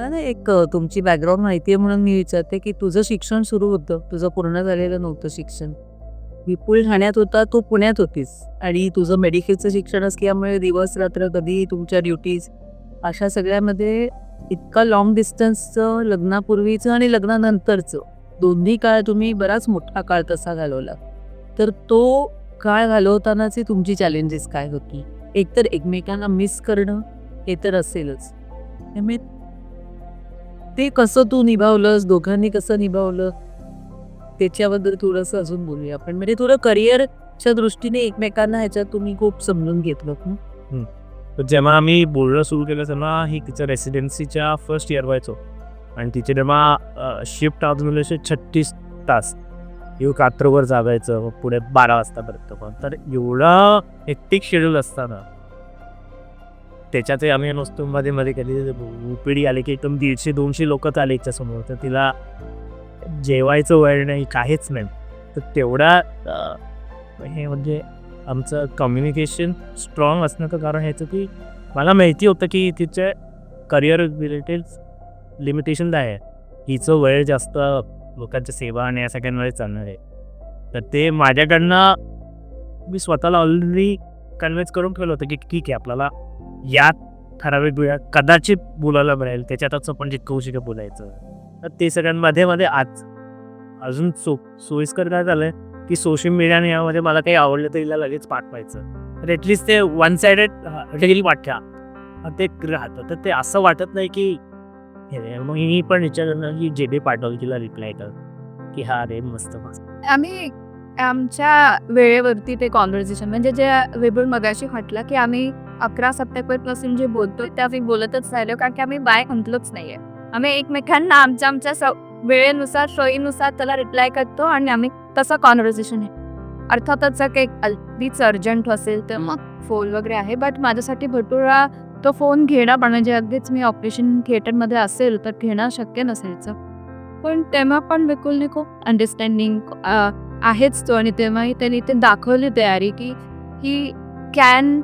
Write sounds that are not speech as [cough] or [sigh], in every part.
मला ना एक तुमची बॅकग्राऊंड माहिती आहे म्हणून मी विचारते की तुझं शिक्षण सुरू होतं? तुझं पूर्ण झालेलं नव्हतं शिक्षण. विपुल ठाण्यात होता तू पुण्यात होतीस. आणि तुझं मेडिकलचं शिक्षण असल्यामुळे दिवस रात्र कधी तुमच्या ड्युटीज अशा सगळ्यामध्ये इतका लॉंग डिस्टन्सचं लग्नापूर्वीचं आणि लग्नानंतरचं दोन्ही काळ तुम्ही बराच मोठा काळ तसा घालवला. तर तो काळ घालवतानाची तुमची चॅलेंजेस काय होती? एकतर एकमेकांना मिस करणं हे तर असेलच. त्यामुळे ते कसं तू निभावलंस दोघांनी कसं निभावलं त्याच्याबद्दल थोडंसं अजून बोलूया आपण. म्हणजे थोडं करिअरच्या दृष्टीने एकमेकांना ह्याच्यात तुम्ही खूप समजून घेतलं. जेव्हा आम्ही बोलणं सुरू केलं तेव्हा ही तिच्या रेसिडेन्सीच्या फर्स्ट इयर व्हायचो. आणि तिचे जेव्हा शिफ्ट अजून छत्तीस तास. येऊ कात्रवर जागायचं मग पुढे बारा वाजतापर्यंत. पण तर एवढं हेक्टिक शेड्यूल असताना त्याच्यातही आम्ही नुसतं मध्ये कधी उपिडी आली की एकदम दीडशे दोनशे लोकच आले समोर तर तिला जेवायचं वेळ नाही काहीच नाही. तर तेवढा हे म्हणजे आमचं कम्युनिकेशन स्ट्रॉंग असण्याचं कारण ह्याचं की मला माहिती होतं की तिचे करिअर रिलेटेड लिमिटेशन आहे. हिचं वेळ जास्त लोकांच्या सेवा आणि या सगळ्यांमध्ये चालणार आहे. तर ते माझ्याकडनं मी स्वतःला ऑलरेडी कन्व्हिन्स करून ठेवलं होतं की ठीक आहे आपल्याला यात ठराविक वेळा कदाचित बोलायला मिळेल. त्याच्यातच आपण जितकं होऊ बोलायचं. तर ते सगळ्यांमध्ये मध्ये आज अजून सो सोयीस्कर काय झालं की सोशल मीडियाने यामध्ये मला काही आवडलं तर हिला लगेच पाठवायचं. तर ॲटलिस्ट ते वन सायडेड डेली पाठवा ते राहतं. तर ते असं वाटत नाही की हे मग मी पण विचारलं की जे बी पाठवलं तिला रिप्लाय कर. की हा रे मस्त मस्त. आम्ही आमच्या वेळेवरती ते कॉन्व्हर्सेशन म्हणजे जे वेबल मगाशी म्हटलं की आम्ही अकरा सप्टेंबरपासून जे बोलतो त्या आम्ही बोलतच राहिलो कारण की आम्ही बाय म्हटलोच नाहीये. आम्ही एकमेकांना आमच्या आमच्या स- वेळेनुसार सोयीनुसार त्याला रिप्लाय करतो आणि आम्ही तसं कॉन्व्हर्सेशन आहे अर्थातच जर काही अगदीच अर्जंट असेल तर मग फोन वगैरे आहे बट माझ्यासाठी भरपूर वेळा तो फोन घेणं पण म्हणजे अगदीच मी ऑपरेशन थिएटरमध्ये असेल तर घेणं शक्य नसायचं. पण तेव्हा पण विपुलने खूप अंडरस्टँडिंग आहेच तो आणि तेव्हाही त्यांनी ते दाखवली तयारी की ही can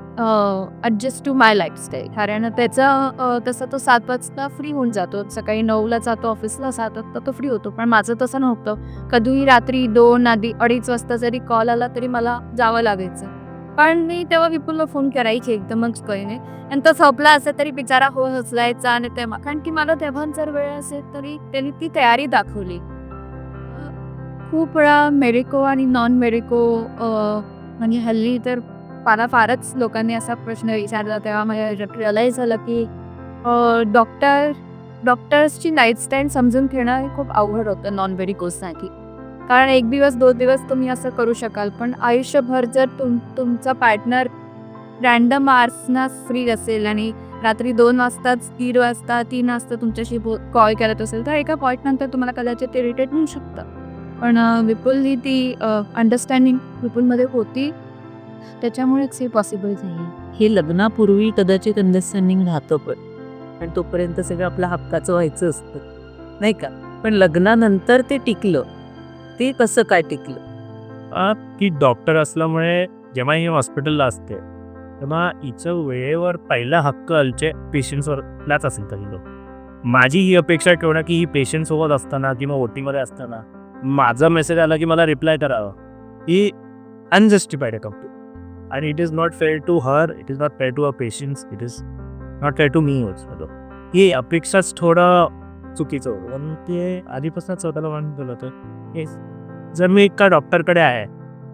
adjust to my lifestyle कारण त्याचं तसा तसं तो सात वाजता फ्री होऊन जातो. सकाळी नऊला जातो ऑफिसला सात वाजता तो फ्री होतो. पण माझं तसं नव्हतं. कधीही रात्री दोन आधी अडीच वाजता जरी कॉल आला तरी मला जावं लागायचं. पण मी तेव्हा विपुलला फोन करायची एकदमच कळणे आणि तो झोपला असेल तरी बिचारा हो हसलायचा आणि तेव्हा कारण की मला तेव्हा जर वेळ असेल तरी त्यांनी ती तयारी दाखवली. खूप वेळा मेरिको आणि नॉन मेरिको म्हणजे हल्ली तर मला फारच लोकांनी असा प्रश्न विचारला. तेव्हा मला रिअलाईज झालं की डॉक्टर डॉक्टर्सची नाईट समजून घेणं हे खूप अवघड होतं नॉन व्हेरिकोजसाठी कारण एक दिवस दोन दिवस तुम्ही असं करू शकाल. पण आयुष्यभर जर तुम तुमचा पार्टनर रँडम आर्सना फ्री असेल आणि रात्री दोन वाजताच दीड वाजता तीन वाजता तुमच्याशी बो कॉल करत असेल तर एका पॉईंटनंतर तुम्हाला कदाचित इरिटेट होऊ शकतं. पण विपुल ही ती अंडरस्टँडिंग विपुलमध्ये होती. त्याच्यामुळेच हे पॉसिबल झाली. हे लग्नापूर्वी कदाचित अंडरस्टँडिंग राहतं पण. आणि तोपर्यंत सगळं आपल्या हक्काचं व्हायचं असतं. नाही का? पण लग्नानंतर ते टिकलं. ते कसं काय टिकलं? की डॉक्टर असल्यामुळे जेव्हा ही हॉस्पिटलला असते तेव्हा हिचं वेळेवर पहिला हक्क अलचे पेशंट्सवरलाच असेल तरी लोक. माझी ही अपेक्षा ठेवणं की ही पेशंट सोबत असताना किंवा ओटीमध्ये असताना माझा मेसेज आला की मला रिप्लाय करावं. ही अनजस्टिफाईड आहे कंप्लीट आणि it is not fair to her it is not fair to a patients it is not fair to me also हे अपेक्षाच थोडं चुकीचं होतं. म्हणून ते आधीपासूनच स्वतःला म्हणून दिलं होतं. की जर मी एका डॉक्टरकडे आहे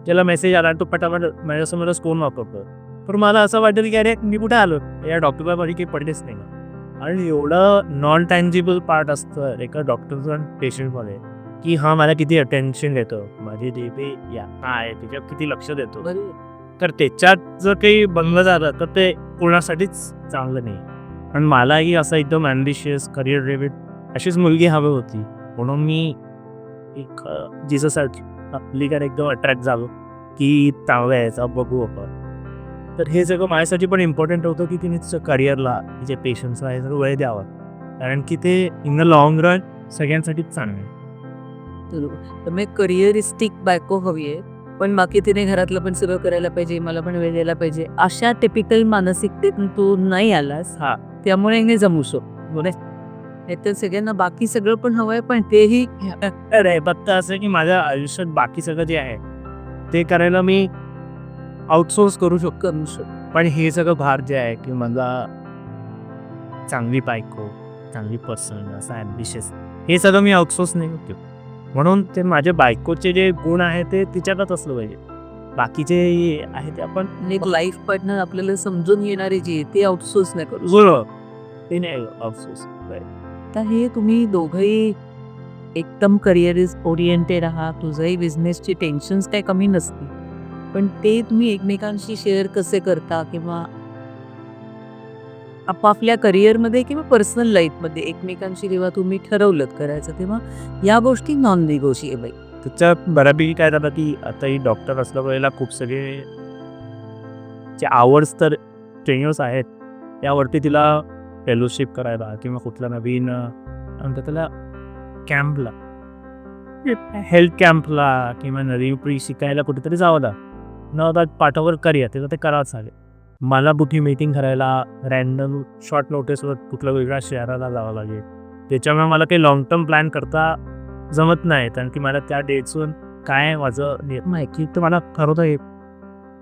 त्याला मेसेज आला तो पटापट माझ्यासमोरच कोण वापरतो? पण मला असं वाटेल की अरे मी कुठे आलो? या डॉक्टरला माझी काही पडलेच नाही ना. आणि एवढं नॉन टँजिबल पार्ट असतं एका डॉक्टरचं आणि पेशंटमध्ये की हा मला किती अटेन्शन देतो. माझी बेबी या आहे त्याच्यावर किती लक्ष देतो. तर त्याच्यात जर काही बनलं झालं तर ते कोणासाठीच चांगलं नाही. आणि मलाही असं एकदम अँबिशियस करिअर ड्रेविड अशीच मुलगी हवी होती. म्हणून मी एक जिजसाठी आपलीकडे एकदम अट्रॅक्ट झालो की चांगलं यायचा बघू आपण. तर हे सगळं माझ्यासाठी पण इम्पॉर्टंट होतं की तिने तिचं करिअरला तिच्या पेशन्सला हे सगळं वेळ द्यावा. कारण की ते इन द लॉंग रन सगळ्यांसाठीच चांगलं आहे. तर मग करिअरिस्टिक बायको हवी आहे. पण बाकी तिने घरातलं पण सगळं करायला पाहिजे मला पण वेळ द्यायला पाहिजे. अशा टिपिकल मानसिकतेतून तू नाही आलास. हा. त्यामुळे हे जमू शकतो नाहीतर सगळ्यांना बाकी सगळं पण हवंय पण तेही [laughs] अरे फक्त असं की माझ्या आयुष्यात बाकी सगळं जे आहे ते करायला मी आउटसोर्स करू शकतो. करू शकतो. पण हे सगळं भार जे आहे की मला चांगली बायको चांगली पर्सन असं ॲम्बिशियस हे सगळं मी आउटसोर्स नाही होतो म्हणून ते माझ्या बायकोचे जे गुण आहे ते तिच्यातच असलं पाहिजे. बाकीचे आहे ते आपण एक लाईफ पार्टनर आपल्याला समजून घेणारे जे ते आउटसोर्स नाही करू बरोबर. ते नाही आउटसोर्स आता हे तुम्ही दोघंही एकदम करिअर इज ओरिएंटेड आहात. तुझंही बिझनेसची टेन्शन्स काही कमी नसतील. पण ते तुम्ही एकमेकांशी शेअर कसे करता किंवा आपापल्या करिअरमध्ये किंवा पर्सनल लाईफमध्ये एकमेकांशी जेव्हा तुम्ही ठरवलं करायचं तेव्हा या गोष्टी नॉन निगोशिएबल त्याच्या बऱ्यापैकी काय झालं की आता ही डॉक्टर असल्यामुळेला खूप सगळे जे आवर्स तर ट्रेनर्स आहेत त्यावरती तिला फेलोशिप करायला किंवा कुठला नवीन म्हणतात त्याला कॅम्पला हेल्थ कॅम्पला किंवा नवीन प्री शिकायला कुठेतरी जावं लागतं न पाठोवर करिया तिला ते करावंच लागेल. मला कुठली मीटिंग करायला रॅन्डम शॉर्ट नोटीसवर कुठल्या वेगळ्या शहराला जावं लागेल. त्याच्यामुळे मला काही लॉंग टर्म प्लॅन करता जमत नाही कारण की मला त्या डेट्सवर काय माझं माहिती तर मला ठरवता येईल.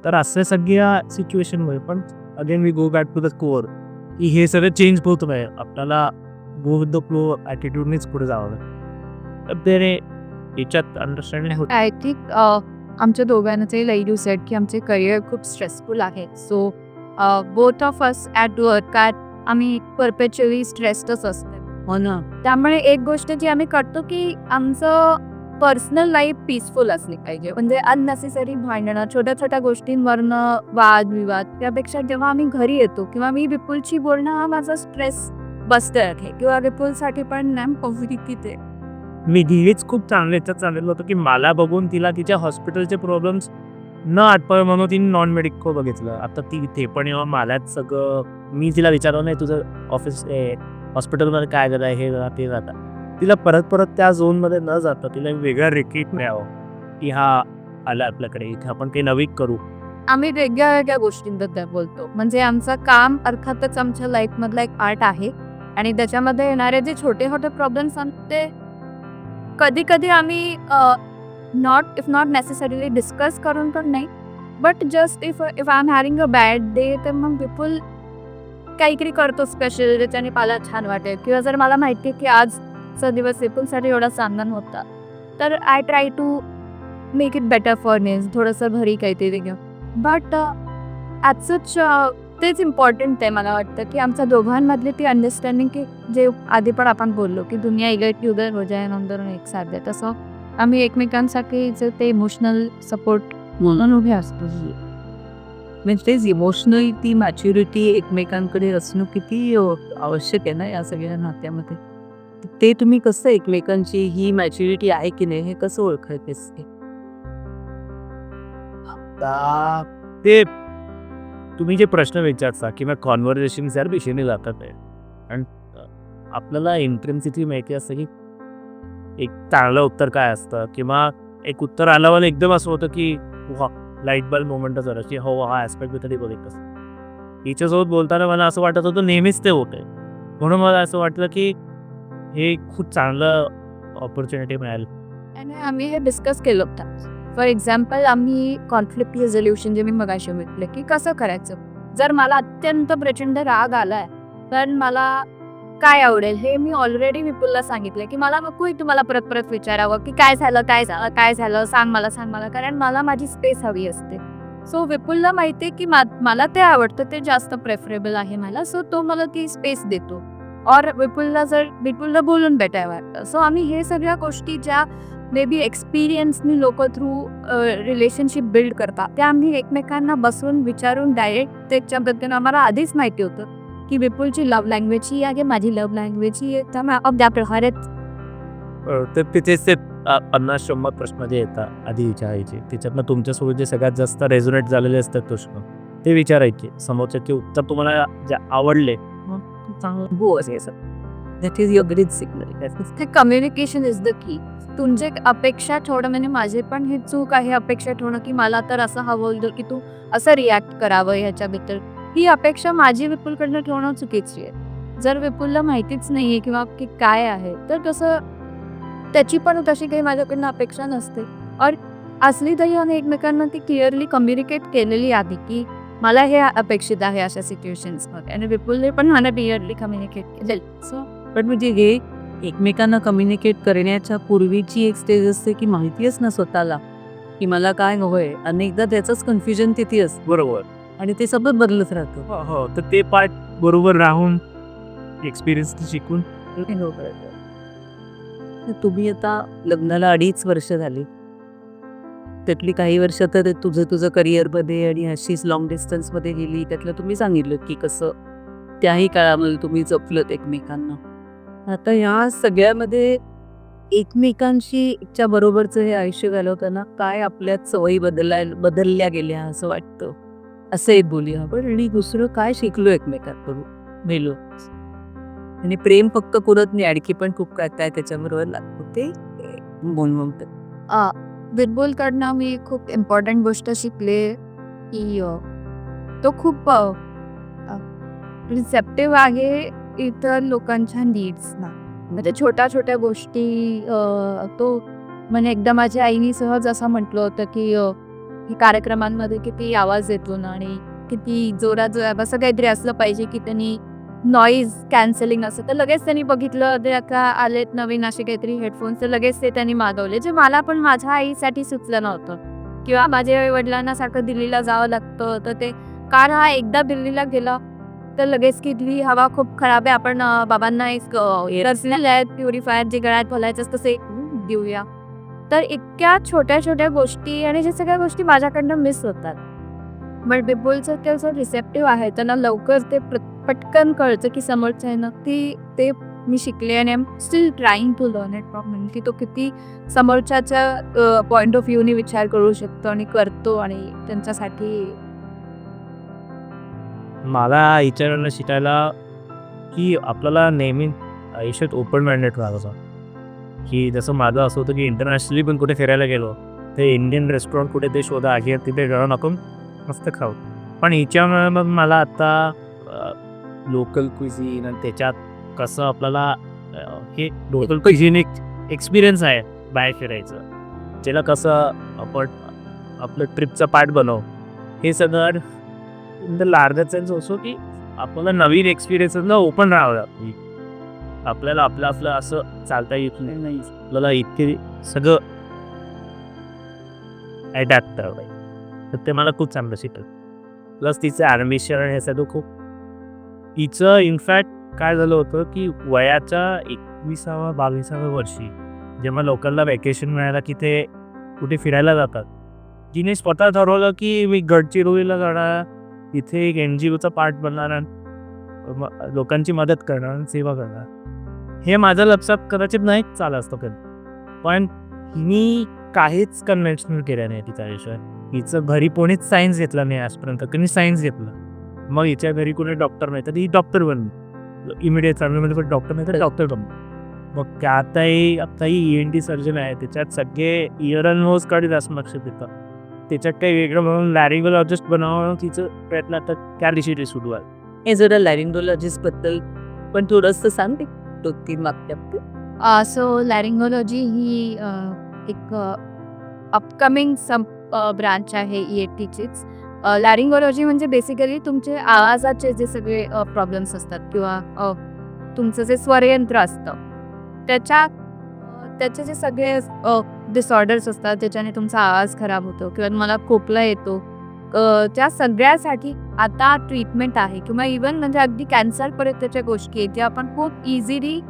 तर असं सगळ्या सिच्युएशनमुळे पण again we go back to the core की हे सगळं चेंज होत नाही. आपल्याला गो विथ द फ्लो ॲटिट्यूडनेच पुढे जावं लागेल. तर ते याच्यात अंडरस्टँडिंग होत. आय थिंक आमच्या दोघांचे लई यू सेट की आमचे करिअर खूप स्ट्रेसफुल आहे. So both of us at work at आम्ही परपेच्युअली स्ट्रेस्डच असतो. हो ना. त्यामुळे एक गोष्ट जी आम्ही करतो की आमचं पर्सनल लाईफ पीसफुल असली पाहिजे. म्हणजे अननेसेसरी भांडणं छोट्या छोट्या गोष्टींवरनं वादविवाद त्यापेक्षा जेव्हा आम्ही घरी येतो किंवा मी विपुलची बोलणं हा माझा स्ट्रेस बस्टर आहे. किंवा विपुलसाठी पण नॅम पॉझिटिव्ह ते. मी नेहमीच खूप चांगलं याच्यात चाललेलं होतं की मला बघून तिला तिच्या हॉस्पिटलचे प्रॉब्लेम्स न आटपावे म्हणून तिने नॉन मेडिको बघितलं. आता ती इथे पण येऊन मलाच सगळं मी तिला विचारलं नाही तुझं ऑफिस हॉस्पिटलमध्ये काय झालं हे झालं ते जाता. तिला परत परत त्या झोनमध्ये न जाता तिला वेगळा रिकीट मिळावं. की हा आला आपल्याकडे इथे आपण काही नवीन करू. आम्ही वेगळ्या वेगळ्या गोष्टींबद्दल बोलतो. म्हणजे आमचं काम अर्थातच आमच्या लाईफमधला एक आर्ट आहे. आणि त्याच्यामध्ये येणारे जे छोटे छोटे प्रॉब्लेम्स आहेत ते कधी कधी आम्ही not if not necessarily discuss करून पण नाही. But just if if I am having a bad day तर मग विपुल काहीतरी करतो स्पेशल ज्याच्याने मला छान वाटेल. किंवा जर मला माहिती आहे की आजचा दिवस विपुलसाठी एवढा चांगला नव्हता तर I try to make it better for नेस थोडंसं घरी काहीतरी घेऊन. बट ॲट सच तेच इम्पॉर्टंट आहे मला वाटतं की आमच्या दोघांमधली ती अंडरस्टँडिंग की जे आधी पण आपण बोललो की दुनिया इगट युगर हो जाय नंतर एक साथ तसं आम्ही एकमेकांसाठी जे ते इमोशनल सपोर्ट म्हणून उभे असतो. म्हणजे तेच इमोशनल ती मॅच्युरिटी एकमेकांकडे असणं किती आवश्यक आहे ना या सगळ्या नात्यामध्ये. ते तुम्ही कसं एकमेकांची ही मॅच्युरिटी आहे की नाही हे कसं ओळखायतेस ते? आता ते तुम्ही जे प्रश्न विचारता किंवा कॉन्व्हर्सेशन यार जातात आहे आणि आपल्याला इंट्रेन्सिटी माहिती असतं की एक चांगलं उत्तर काय असतं? किंवा एक उत्तर आल्यावर एकदम असं होतं की वा लाइट बल्ब मोमेंटच झालं की हो हा ॲस्पेक्ट मी तरी बघितलं हिच्यासोबत बोलताना मला असं वाटत होतं नेहमीच ते होते. म्हणून मला असं वाटलं की हे खूप चांगलं ऑपॉर्च्युनिटी मिळाली. आणि आम्ही हे डिस्कस केलं होतं. फॉर एक्झाम्पल आम्ही कॉन्फ्लिक्ट रिझोल्युशन जे मी मगाशी म्हटलं की कसं करायचं? जर मला अत्यंत प्रचंड राग आलाय तर मला काय आवडेल? हे मी ऑलरेडी विपुलला सांगितलं की मला नकोय तुम्हाला परत परत विचारावं की काय झालं काय झालं काय झालं? सांग मला सांग मला. कारण मला माझी स्पेस हवी असते. सो विपुलला माहिती आहे की मा- मला ते आवडतं ते जास्त प्रेफरेबल आहे मला. सो तो मला ती स्पेस देतो. और विपुलला जर विपुलला बोलून भेटाय वाटतं. सो आम्ही हे सगळ्या गोष्टी ज्या मे बी एक्सपिरियन्सनी लोक थ्रू रिलेशनशिप बिल्ड करतात त्या आम्ही एकमेकांना बसून विचारून डायरेक्ट त्याच्याबद्दल आम्हाला आधीच माहिती होतं. की विपुलची लव्ह लँग्वेज ही आहे माझी लव्ह लँग्वेज ही आहे त्यामुळे अब त्या प्रकारे अ, तर तिथेच ते पन्नास शंभर प्रश्न जे येतात आधी विचारायचे. त्याच्यातनं तुमच्यासोबत जे सगळ्यात जास्त रेझोनेट झालेले असतात प्रश्न ते विचारायचे. समोरच्याचे उत्तर तुम्हाला जे आवडले मग चांगलं. हो असे that is your great signal ते कम्युनिकेशन इज द की तुमचे अपेक्षा ठेवणं म्हणजे माझे पण हे चूक आहे अपेक्षा ठेवणं की मला तर असं हवं होतं की तू असं रिॲक्ट करावं ह्याच्याबद्दल. ही अपेक्षा माझी विपुलकडनं ठेवणं चुकीची आहे. जर विपुलला माहितीच नाहीये किंवा की काय आहे तर तसं त्याची पण तशी काही माझ्याकडनं अपेक्षा नसते. और असली तरी आम्ही एकमेकांना ती क्लिअरली कम्युनिकेट केलेली आधी की मला हे अपेक्षित आहे अशा सिच्युएशन्समध्ये आणि विपुलने पण मला क्लिअरली कम्युनिकेट केलेलं सो पण म्हणजे हे एकमेकांना कम्युनिकेट करण्याच्या पूर्वीची एक स्टेज असते की माहितीच ना स्वतःला की मला काय हवंय. अनेकदा त्याचंच कन्फ्युजन तिथे असतं. बरोबर. आणि ते सतत बदलत राहतं. हो हो. तर ते पार्ट बरोबर राहून एक्सपिरियन्स शिकून. तर तुम्ही आता लग्नाला अडीच वर्ष झाली. त्यातली काही वर्ष तर तुझं तुझं करिअरमध्ये आणि अशीच लॉंग डिस्टन्समध्ये गेली. त्यातलं तुम्ही सांगितलं की कसं त्याही काळामध्ये तुम्ही जपलत एकमेकांना. आता ह्या सगळ्यामध्ये एकमेकांशी च्या बरोबरचं हे आयुष्य घालवताना काय आपल्यात सवयी बदलाय बदलल्या गेल्या असं वाटतं? असंही एक बोलूया आपण आणि दुसरं काय शिकलो एकमेकांकडून मेलो. आणि प्रेम फक्त करत नाही आणखी पण खूप करताय त्याच्याबरोबर लागतो. ते बोलून बिरबोलकडनं मी खूप इम्पॉर्टंट गोष्ट शिकले की अ, तो खूप रिसेप्टिव्ह आहे इतर लोकांच्या नीड्सना म्हणजे छोट्या छोट्या गोष्टी तो म्हणजे एकदा माझ्या आईने सहज असं म्हटलं होतं की कार्यक्रमांमध्ये किती आवाज येतो ना आणि किती जोरात जोरात असं काहीतरी असलं पाहिजे की त्यांनी नॉईज कॅन्सलिंग असं. तर लगेच त्यांनी बघितलं ते आता आलेत नवीन असे काहीतरी हेडफोन्स तर लगेच ते त्यांनी मागवले जे मला पण माझ्या आईसाठी सुचलं नव्हतं. किंवा माझ्या आई वडिलांना सारखं दिल्लीला जावं लागतं तर ते कार हा एकदा दिल्लीला गेला तर लगेच की दिल्ली हवा खूप खराब आहे आपण बाबांना एक पर्सनल आहे प्युरिफायर जे गळ्यात घालायचं असतं ते देऊया. तर इतक्या छोट्या छोट्या गोष्टी आणि ज्या सगळ्या गोष्टी माझ्याकडनं मिस होतात. बट बिबुलचं ते असं रिसेप्टिव्ह आहे. त्यांना लवकर ते प्र- पटकन कळतं की समोरचं आहे ना ती ते मी शिकले आणि am still trying to learn it problem की तो किती समोरच्याच्या पॉईंट ऑफ व्ह्यूने विचार करू शकतो आणि करतो आणि त्यांच्यासाठी मला हिच्याकडनं शिकायला की आपल्याला नेहमी आयुष्यात ओपन माइंडेड राहायचं. की जसं माझं असं होतं की इंटरनॅशनली पण कुठे फिरायला गेलो ते इंडियन रेस्टॉरंट कुठे ते शोधा आहे तिथे जाऊन आपण मस्त खाऊ. पण हिच्यामुळे मग मला आता लोकल क्विझिन आणि त्याच्यात कसं आपल्याला हे लोकल क्विझिन एक एक्सपिरियन्स आहे बाहेर फिरायचं. ज्याला कसं आपण आपलं ट्रिपचा पार्ट बनव. हे सगळं इन द लार्जर सेन्स असो की आपल्याला नवीन एक्सपिरियन्सला ओपन राहावं लागतं. आपल्याला आपलं आपलं असं चालता येत नाही. आपल्याला इतके सगळं ॲडॅप्ट करावं. तर ते मला खूप चांगलं शिकलं. प्लस तिचं ॲडमिशन हे सगळं खूप तिचं इनफॅक्ट काय झालं होतं की वयाच्या एकविसाव्या बावीसाव्या वर्षी जेव्हा लोकांना वॅकेशन मिळायला की ते कुठे फिरायला जातात तिने स्वतः ठरवलं की मी गडचिरोलीला जाणार इथे एक एन जी ओचा पार्ट बनणार लोकांची मदत करणार आणि सेवा करणार. हे माझ्या लक्षात कदाचित नाही चालू असतं कधी. पण हिनी काहीच कन्व्हेन्शनल केलं नाही तिच्या आयुष्यात. हिचं घरी कोणीच सायन्स घेतलं नाही आजपर्यंत. कोणी सायन्स घेतलं. मग हिच्या घरी कोणी डॉक्टर नाही तर ती डॉक्टर बनली. इमिडिएट फॅमिलीमध्ये पण डॉक्टर नाही तर डॉक्टर बनली. मग त्या आताही आताही ई एन टी सर्जन आहे त्याच्यात सगळे इयर अँड नोजकडे जास्त लक्ष देतात. त्याच्यात काही वेगळं म्हणून लॅरिंगोलॉजिस्ट बनवणं तिचं प्रयत्न आता त्या दिशेने सुरू आहे. हे जरा लॅरिंगोलॉजिस्टबद्दल पण थोडंसं सांगते. दोन तीन वाक्यात सो लॅरिंगोलॉजी ही uh, एक अपकमिंग सम ब्रांच आहे ई ए टीचीच लॅरिंगोलॉजी म्हणजे बेसिकली तुमचे आवाजाचे जे सगळे uh, प्रॉब्लेम्स असतात किंवा uh, तुमचं जे स्वरयंत्र असतं त्याच्या त्याचे जे सगळे डिसऑर्डर्स असतात ज्याच्याने तुमचा आवाज खराब होतो किंवा तुम्हाला खोकला येतो च्या त्या सगळ्यासाठी आता ट्रीटमेंट आहे. किंवा इवन म्हणजे अगदी कॅन्सरपर्यंतच्या गोष्टी आहेत ज्या आपण खूप इझिली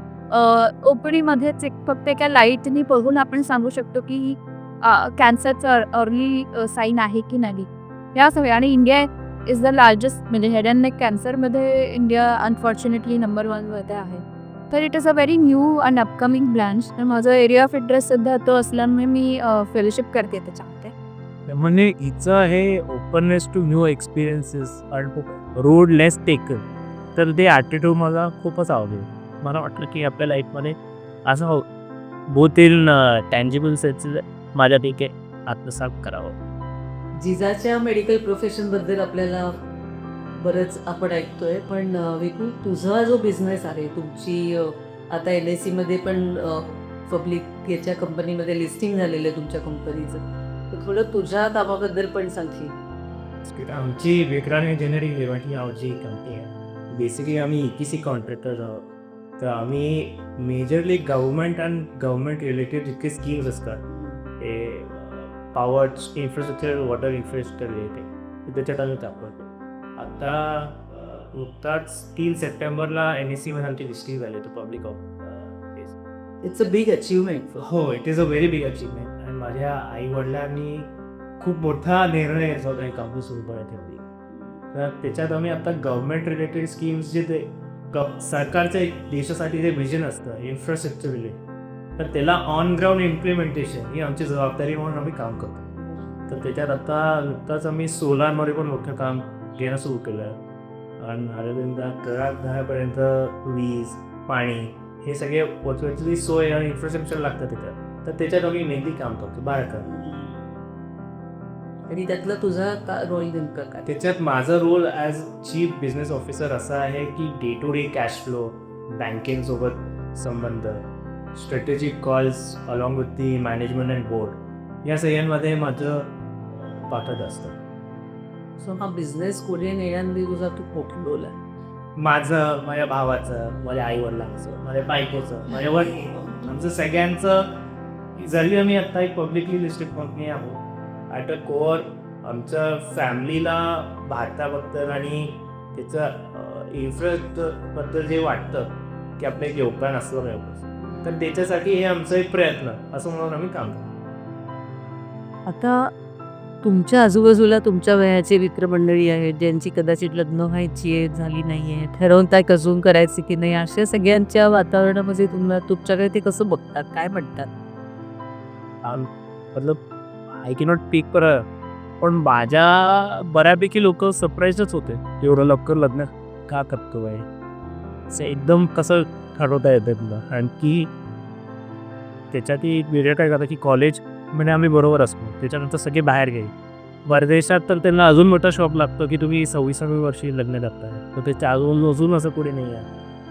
ओपणीमध्ये एक फक्त एका लाईटनी बघून आपण सांगू शकतो की कॅन्सरचं अर्ली साईन आहे की नाही. या सगळ्या आणि इंडिया इज द लार्जेस्ट म्हणजे हेड अँड नेक कॅन्सरमध्ये इंडिया अनफॉर्च्युनेटली नंबर वनमध्ये आहे. तर it is a very new and upcoming branch तर माझा एरिया ऑफ इंटरेस्ट सध्या तो असल्यामुळे मी फेलोशिप करते त्याच्यामध्ये. म्हणजे हिचं हे ओपननेस टू न्यू एक्सपिरियन्सेस आणि रोड लेस टेकन तर ते ॲटिट्यूड मला खूपच आवडेल. मला वाटलं की आपल्या लाईफमध्ये असं बोथ इन टँजिबल सेन्सेस माझ्या ठीक आहे. आत्मसात करावं. जिजाच्या मेडिकल प्रोफेशनबद्दल आपल्याला बरंच आपण ऐकतोय पण uh, विकू तुझा जो बिझनेस आहे तुमची uh, आता एल आय सीमध्ये पण uh, पब्लिक याच्या कंपनीमध्ये लिस्टिंग झालेलं आहे तुमच्या कंपनीचं तर थोडं तुझ्या कामाबद्दल पण सांगशील. आमची विक्रांत इंजिनिअरिंग लिमिटेड ही आमची कंपनी आहे. बेसिकली आम्ही ई टी सी कॉन्ट्रॅक्टर आहोत. तर आम्ही majorly government and government related जितके स्कीम्स असतात हे power infrastructure water infrastructure related त्याच्यात आम्ही दाखवतो आता नुकताच तीन सप्टेंबरला एन एस सीमध्ये आमची लिस्टिंग झाली होती public of it's a big achievement हो it is a very big achievement आणि माझ्या आई वडिलांनी खूप मोठा निर्णय याचा होता ही कंपनी सुरू करण्यासाठी तर त्याच्यात आम्ही आता गव्हर्नमेंट रिलेटेड स्कीम्स जे ते सरकारच्या देशासाठी जे विजन असतं इन्फ्रास्ट्रक्चर रिलेटेड तर त्याला ऑन ग्राउंड इम्प्लिमेंटेशन ही आमची जबाबदारी म्हणून आम्ही काम करतो. तर त्याच्यात आता नुकताच आम्ही सोलारमध्ये पण मोठं काम घेणं सुरू केलं. आणि आणि अरविंद दहापर्यंत वीज पाणी हे सगळे पोचवायची सोय आणि इन्फ्रास्ट्रक्चर लागतं त्याच्यात तर त्याच्यात आम्ही मेनली काम करतो बाळकर आणि त्यातला तुझा का रोल नेमका काय? त्याच्यात माझा role as chief business officer असा आहे की day to day cash flow बँकिंगसोबत संबंध strategic calls along with the management and board या सगळ्यांमध्ये माझं पाठत असतं. सो हा बिझनेस पुढे नेण्यामध्ये तुझा तू मोठा रोल आहे. माझं माझ्या भावाचं माझ्या आई वडिलांचं माझ्या बायकोचं माझ्या वडील आमचं सगळ्यांचं. जरी आम्ही आत्ता एक पब्लिकली लिस्टेड कंपनी आहोत ॲट अ कोअर आमच्या फॅमिलीला भारताबद्दल आणि त्याचं इन्फ्राबद्दल जे वाटतं की आपलं एक योगदान असलं पाहिजे तर त्याच्यासाठी हे आमचं एक प्रयत्न असं म्हणून आम्ही काम करतो. आता तुमच्या आजूबाजूला तुमच्या वयाचे मित्रमंडळी आहेत ज्यांची कदाचित लग्न व्हायची आहे झाली नाही आहे ठरवताय अजून करायची की नाही अशा सगळ्यांच्या वातावरणामध्ये तुम्हाला तुमच्याकडे ते कसं बघतात काय म्हणतात? मतलब आय की नॉट पीक पर पण माझ्या बऱ्यापैकी लोक सरप्राईजच होते. एवढं लवकर लग्न का करतो आहे असं एकदम कसं ठरवता येतं तुला. आणखी त्याच्यातही एक वेगळं काय करतं की कॉलेज म्हणजे आम्ही बरोबर असतो. त्याच्यानंतर सगळे बाहेर गेले. परदेशात तर त्यांना अजून मोठा शॉप लागतो की तुम्ही सव्वीसाव्या वर्षी लग्न करताय. तर त्याच्या अजून अजून असं कोणी नाही आहे.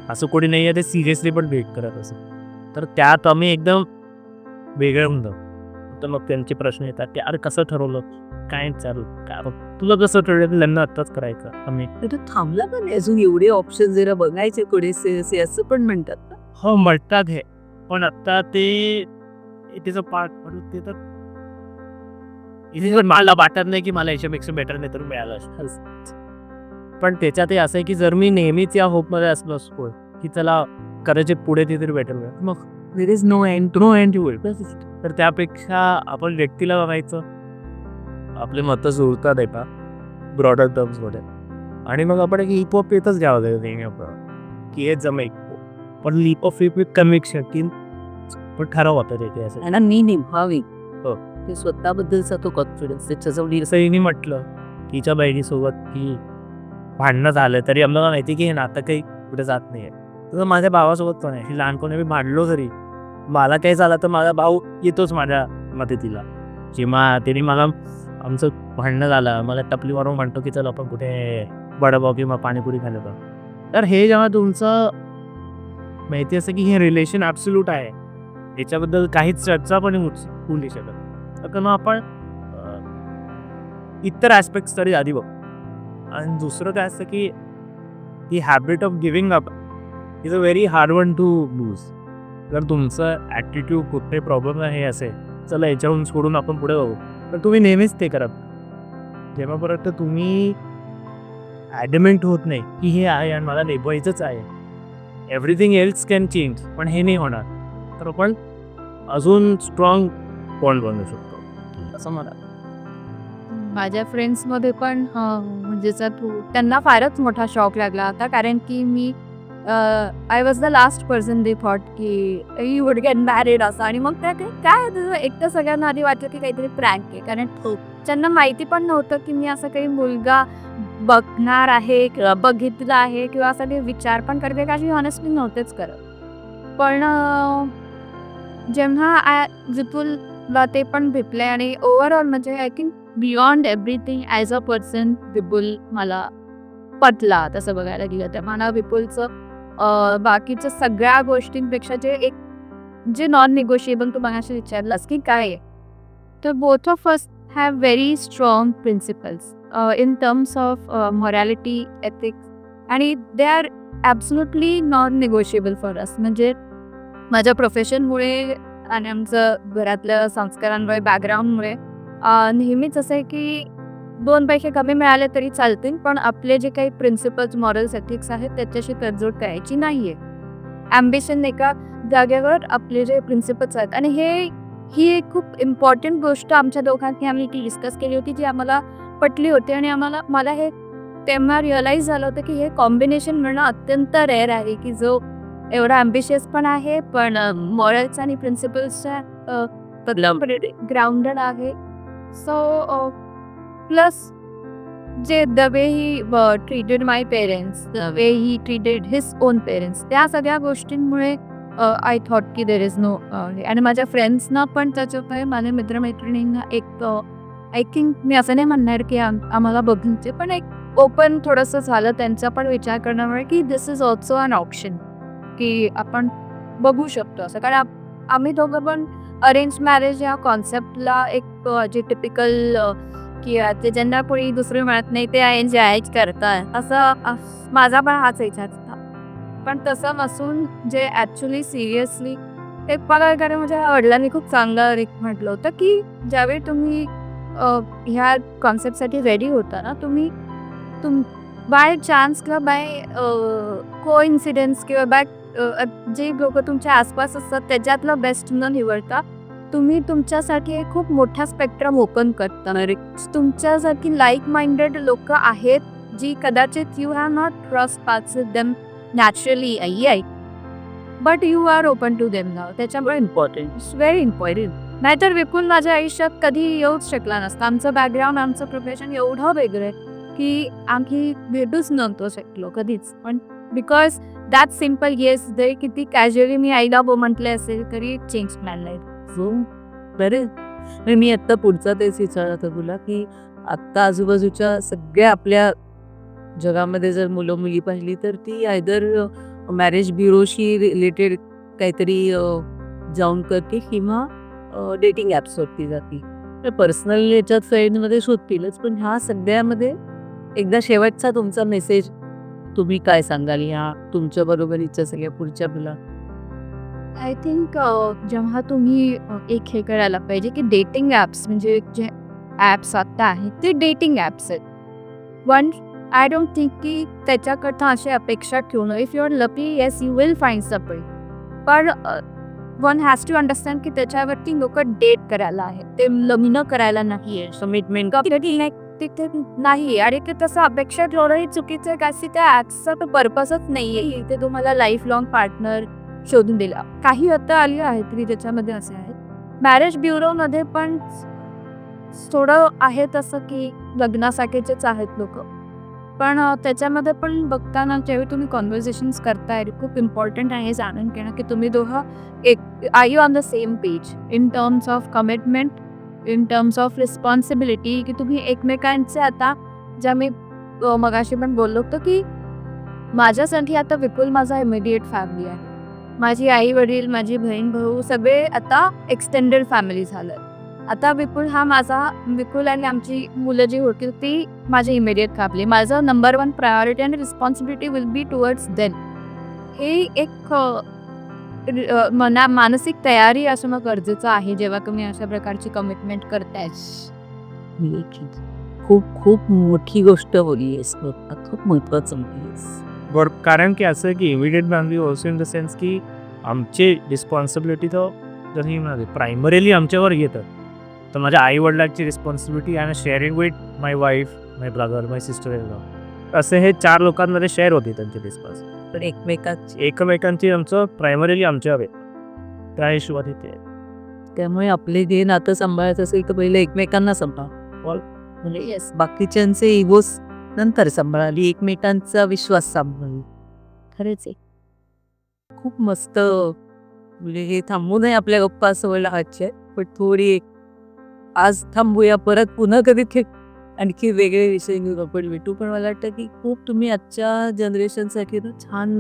असं कोणी नाही आहे ते सिरियसली पण भेट करत असं. तर त्यात आम्ही एकदम वेगळं होऊन जातो तर मग त्यांचे प्रश्न येतात की अरे कसं ठरवलं? काय चालू काय तुला कसं ठरवलं लग्न आत्ताच करायचं. आम्ही थांबला का नाही. अजून एवढे ऑप्शन जरा बघायचे थोडेसे असे असं पण म्हणतात हो म्हणतात हे. पण आता ते त्याचं पार्ट म्हणून ते तर. मला वाटत नाही की मला याच्यापेक्षा बेटर नाही तर मिळालं पण त्याच्यातही असं आहे की जर मी नेहमीच या होपमध्ये असलो असतो की चला कदाचित पुढे ते तरी बेटर मिळेल. मग there is no end no end it तर त्यापेक्षा आपण व्यक्तीला बघायचं. आपले मतं जुळतात आहे का ब्रॉडर टर्म्समध्ये आणि मग आपण एक हिप ऑफ येतच घ्यावं लागेल नेहमी आपण की हे जमेल. पण leap of faith with conviction की पण ठराव होतं ते असं आणि मी निभावी. हो. ते स्वतःबद्दलचा तो कॉन्फिडन्स त्याच्याजवळ हिने म्हटलं तिच्या बहिणीसोबत की भांडणं झालं तरी आम्हाला माहिती की हे नातं काही कुठे जात नाही आहे तसं माझ्या भावासोबत पण आहे. लहानपणी मी भांडलो तरी. मला काही झालं तर माझा भाऊ येतोच माझ्या मदतीला. किंवा त्याने मला आमचं भांडणं झालं मला टपली मारून म्हणतो की चल आपण कुठे वडापाव किंवा पाणीपुरी खायला जाऊ. तर हे जेव्हा तुमचं माहिती असं की हे रिलेशन ॲब्सल्यूट आहे. याच्याबद्दल काहीच चर्चा पण होऊ नाही शकत. तर मग आपण इतर ॲस्पेक्ट्स तरी आधी बघ. आणि दुसरं काय असतं की ही habit of giving up is a very hard one to lose. जर तुमचं ॲटिट्यूड कुठे प्रॉब्लेम आहे असे चला याच्याहून सोडून आपण पुढे जाऊ. तर तुम्ही नेहमीच ते करत जेव्हापर्यंत तुम्ही ॲडमेंट होत नाही की हे आहे आणि मला निभवायचंच आहे. एव्हरीथिंग एल्स कॅन चेंज पण हे नाही होणार. तर आपण अजून स्ट्रॉंग बॉन्ड बनवू शकतो. असं मला माझ्या फ्रेंड्समध्ये पण म्हणजे जर त्यांना फारच मोठा शॉक लागला होता कारण की मी I was the last person they thought की यू वुड गेट मॅरिड असं. आणि मग त्या काय काय तुझं एक तर सगळ्यांना आधी वाटलं की काहीतरी प्रँक आहे. कारण त्यांना माहिती पण नव्हतं की मी असं काही मुलगा बघणार आहे किंवा बघितला आहे किंवा असा काही विचार पण करते. का मी ऑनेस्टली नव्हतेच करत. पण जेव्हा आय विपुलला ते पण भेटले आणि ओव्हरऑल म्हणजे I think beyond everything as a person Vipul मला पटला. तसं बघायला गेलं तर. मला विपुलचं बाकीच्या सगळ्या गोष्टींपेक्षा जे एक जे नॉन निगोशिएबल तू मगाशी विचारलास की काय आहे तर both of us have very strong principles in terms of morality ethics आणि they are absolutely non negotiable for us म्हणजे माझ्या प्रोफेशनमुळे आणि आमचं घरातल्या संस्कारांमुळे बॅकग्राऊंडमुळे नेहमीच असं आहे की दोन पैसे कमी मिळाले तरी चालतील पण आपले जे काही प्रिन्सिपल्स मॉरल्स एथिक्स आहेत त्याच्याशी तडजोड करायची नाही आहे ॲम्बिशन एका जागेवर आपले जे प्रिन्सिपल्स आहेत. आणि हे ही एक खूप इम्पॉर्टंट गोष्ट आमच्या दोघांनी आम्ही ती डिस्कस केली होती जी आम्हाला पटली होती. आणि आम्हाला मला हे तेव्हा रिअलाईज झालं होतं की हे कॉम्बिनेशन मिळणं अत्यंत रेअर आहे की जो एवढा ॲम्बिशियस पण आहे पण मॉरल्स आणि प्रिन्सिपल्सच्या ग्राउंडेड आहे. सो प्लस जे the way he treated my parents the way he treated his own parents त्या सगळ्या गोष्टींमुळे uh, आय थॉट की देर इज नो आणि माझ्या फ्रेंड्सना पण त्याच्यामुळे माझ्या मित्रमैत्रिणींना एक uh, आय थिंक मी असं नाही म्हणणार की आम आम्हाला बघूनचे पण एक ओपन थोडंसं झालं त्यांचा पण विचार करण्यामुळे की this is also an option की आपण बघू शकतो असं. कारण आप- आम्ही दोघं पण अरेंज मॅरेज या कॉन्सेप्टला एक uh, जे टिपिकल की जे ते ज्यांना कोणी दुसरी मिळत नाही ते एन्जॉय करतात. असं माझा पण हाच विचार होता. पण तसं नसून जे ॲक्च्युली सिरियसली ते मला कारण माझ्या वडिलांनी खूप चांगलं एक म्हटलं होतं की ज्यावेळी तुम्ही ह्या कॉन्सेप्टसाठी रेडी होता ना तुम्ही तुम बाय चान्स किंवा बाय को इन्सिडेन्स किंवा बाय जे लोक तुमच्या आसपास असतात त्याच्यातलं बेस्ट न निवडता तुम्ही तुमच्यासाठी एक खूप मोठा स्पेक्ट्रम ओपन करता. तुमच्यासारखी लाईक माइंडेड लोक आहेत जी कदाचित you have not cross pass them naturally I I. But you are open to them नाव त्याच्यामुळे इम्पॉर्टंट इट्स व्हेरी इम्पॉर्टंट नाहीतर विपुल माझ्या आयुष्यात कधी येऊच शकला नसता. आमचं बॅकग्राऊंड आमचं प्रोफेशन एवढं वेगळं आहे की आम्ही भेटूच नव्हतो शकलो कधीच. पण बिकॉज दॅट सिंपल येस जरी किती कॅज्युअली मी आईला बो म्हटले असेल तरी चेंज मॅन लाईफ हो बरे. मी आत्ता पुढचा तेच विचारत होता तुला की आत्ता आजूबाजूच्या सगळ्या आपल्या जगामध्ये जर मुलं मुली पाहिली तर ती आयदर मॅरेज ब्युरोशी रिलेटेड काहीतरी जाऊन करते किंवा डेटिंग ॲप्सवरती जाते. पर्सनल याच्यात फ्रेंडमध्ये शोधतीलच पण ह्या सगळ्यामध्ये एकदा शेवटचा तुमचा मेसेज तुम्ही काय सांगाल? ह्या तुमच्या बरोबरीच्या सगळ्या पुढच्या मुला आय थिंक जेव्हा तुम्ही अ, एक हे करायला पाहिजे की डेटिंग ॲप्स म्हणजे जे ॲप्स आत्ता आहेत ते डेटिंग ॲप्स आहेत. वन आय डोंट थिंक की त्याच्याकडनं अशी अपेक्षा ठेवणं if you are lucky yes you will find सपल पण वन हॅज टू अंडरस्टँड की त्याच्यावरती लोक डेट करायला आहेत. ते लग्न करायला नाही आहे कमिटमेंट तिथे नाही आणि ते तसं अपेक्षा ठेवणंही चुकीचं आहे. का की त्या ॲप्सचा तो पर्पजच नाही आहे इथे तुम्हाला लाईफ लॉंग पार्टनर शोधून दिला. काही आता आली आहेत तरी त्याच्यामध्ये असे आहेत. मॅरेज ब्युरोमध्ये पण थोडं आहे तसं की लग्नासाठीचेच आहेत लोक. पण त्याच्यामध्ये पण बघताना जेव्हा तुम्ही कॉन्व्हर्सेशन्स करताय खूप इम्पॉर्टंट आहे हे जाणून घेणं की तुम्ही दोघं एक I you on the same page in terms of commitment in terms of responsibility की तुम्ही एकमेकांचे आता ज्या मी मगाशी पण बोललो होतो की माझ्यासाठी आता विपुल माझा इमिडिएट फॅमिली आहे. माझी आई वडील माझी बहीण भाऊ सगळे आता एक्सटेंडेड फॅमिली झालं. आता विपुल हा माझा विपुल आणि आमची मुलं जी होती ती माझी इमिडिएट कापली माझं नंबर वन प्रायोरिटी आणि responsibility will be towards then हे एक मना मानसिक तयारी असणं गरजेचं आहे जेव्हा तुम्ही अशा प्रकारची कमिटमेंट करताय. खूप खूप मोठी गोष्ट बोलली आहेस आता. खूप महत्वाचं बोलली आहेस कारण की असं की immediate family also in the sense की आमचे रिस्पॉन्सिबिलिटी तर जसं मी म्हणाले प्रायमरीली आमच्यावर येतं. तर माझ्या आई वडिलांची रिस्पॉन्सिबिलिटी आणि sharing with my wife my brother my sister in law असे हे चार लोकांमध्ये शेअर होते त्यांची रिस्पॉन्स पण एकमेकांची. एकमेकांची आमचं प्रायमरीली आमच्यावर आहे त्या हिशोबात येते त्यामुळे आपले जे नातं सांभाळायचं असेल तर पहिले एकमेकांना सांभाळ. म्हणजे येस बाकीच्यांचे इगोस नंतर सांभाळाली एकमेकांचा विश्वास सांभाळली. खरेच आहे. खूप मस्त म्हणजे हे थांबू नये आपल्या गप्पा सवय आजच्या पण थोडी आज थांबूया परत पुन्हा कधी आणखी वेगळे विषय घेऊन आपण भेटू. पण मला वाटतं की खूप तुम्ही आजच्या जनरेशनसाठी ना छान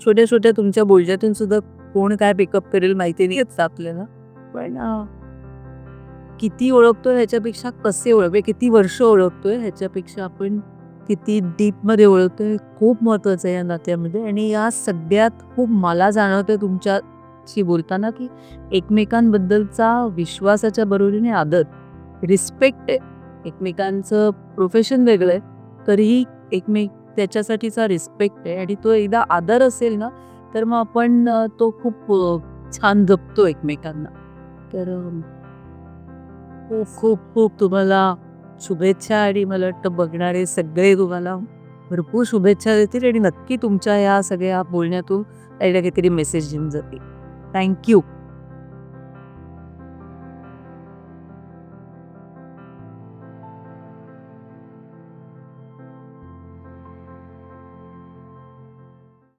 छोट्या छोट्या तुमच्या बोलण्यातून सुद्धा कोण काय पिकअप करेल माहिती नाही येत आपल्याला. पण किती ओळखतोय ह्याच्यापेक्षा कसे ओळखतोय किती वर्ष ओळखतोय ह्याच्यापेक्षा आपण किती डीपमध्ये ओळखतोय खूप महत्त्वाचं आहे या नात्यामध्ये. आणि या सगळ्यात खूप मला जाणवतं तुमच्याशी बोलताना की एकमेकांबद्दलचा विश्वासाच्या बरोबरीने आदर रिस्पेक्ट आहे एकमेकांचं प्रोफेशन वेगळं आहे तरीही एकमेक त्याच्यासाठीचा रिस्पेक्ट आहे आणि तो एकदा आदर असेल ना तर मग आपण तो खूप छान जपतो एकमेकांना. तर खूप खूप खूप तुम्हाला शुभेच्छा आणि मला वाटतं बघणारे सगळे तुम्हाला भरपूर शुभेच्छा देतील आणि नक्की तुमच्या या सगळ्या बोलण्यातून काही ना काहीतरी मेसेज घेऊन जातील. थँक्यू